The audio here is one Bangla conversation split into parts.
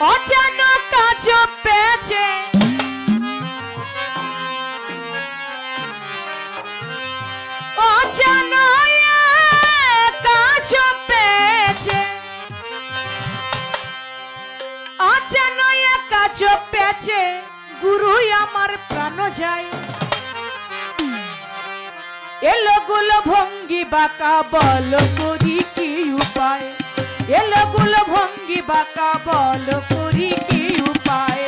অচানক কাজ পেয়েছে। অচানক কাজ কাজ গুরু আমার প্রাণ যায়। এলো গুলো ভঙ্গি বাঁকা বল করি কি উপায়? এলো ভঙ্গি বাঁকা বল করি কি উপায়?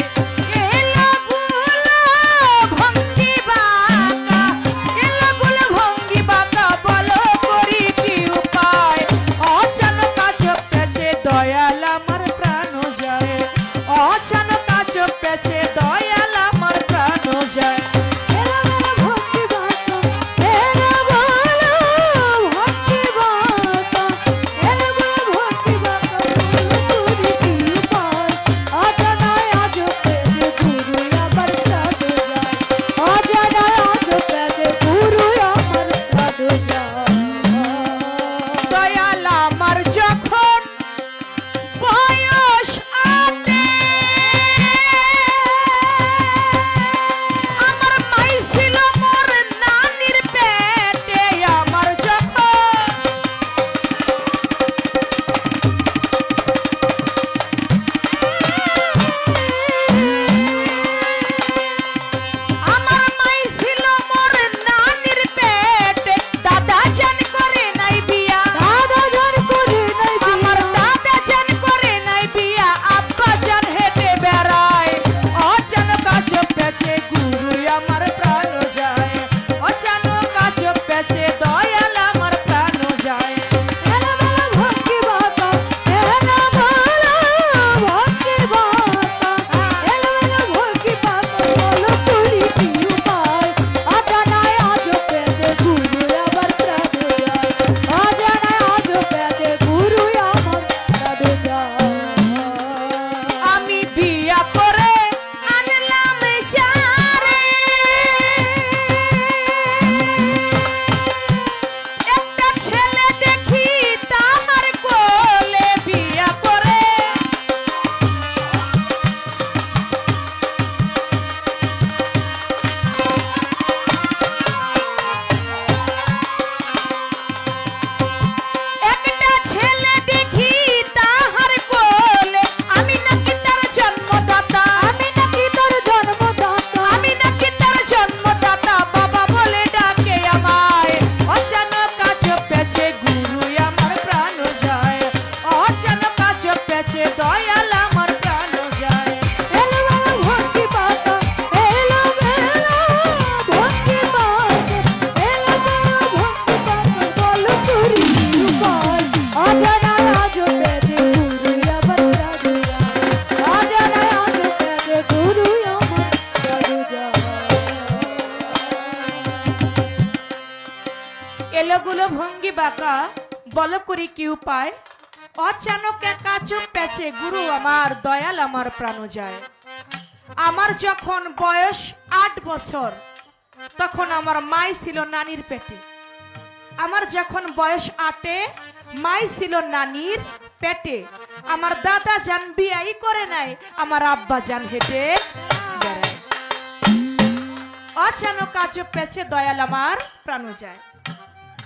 দয়াল আমার প্রাণ যায় অচানক কাজ পেছে দয়াল এলোগুলো ভঙ্গি বাঁকা, বল করি কি উপায় অচানক কাচু পেছে গুরু আমার, দয়াল আমার প্রাণ যায়। আমার যখন বয়স আট বছর, তখন আমার মাই ছিল নানির পেটে। আমার যখন বয়স আটে, মাই ছিল নানির পেটে। আমার দাদা যান বিয়াই করে নাই, আমার আব্বা যান হেঁটে অচানক কাজ পেছে দয়াল আমার প্রাণ যায়।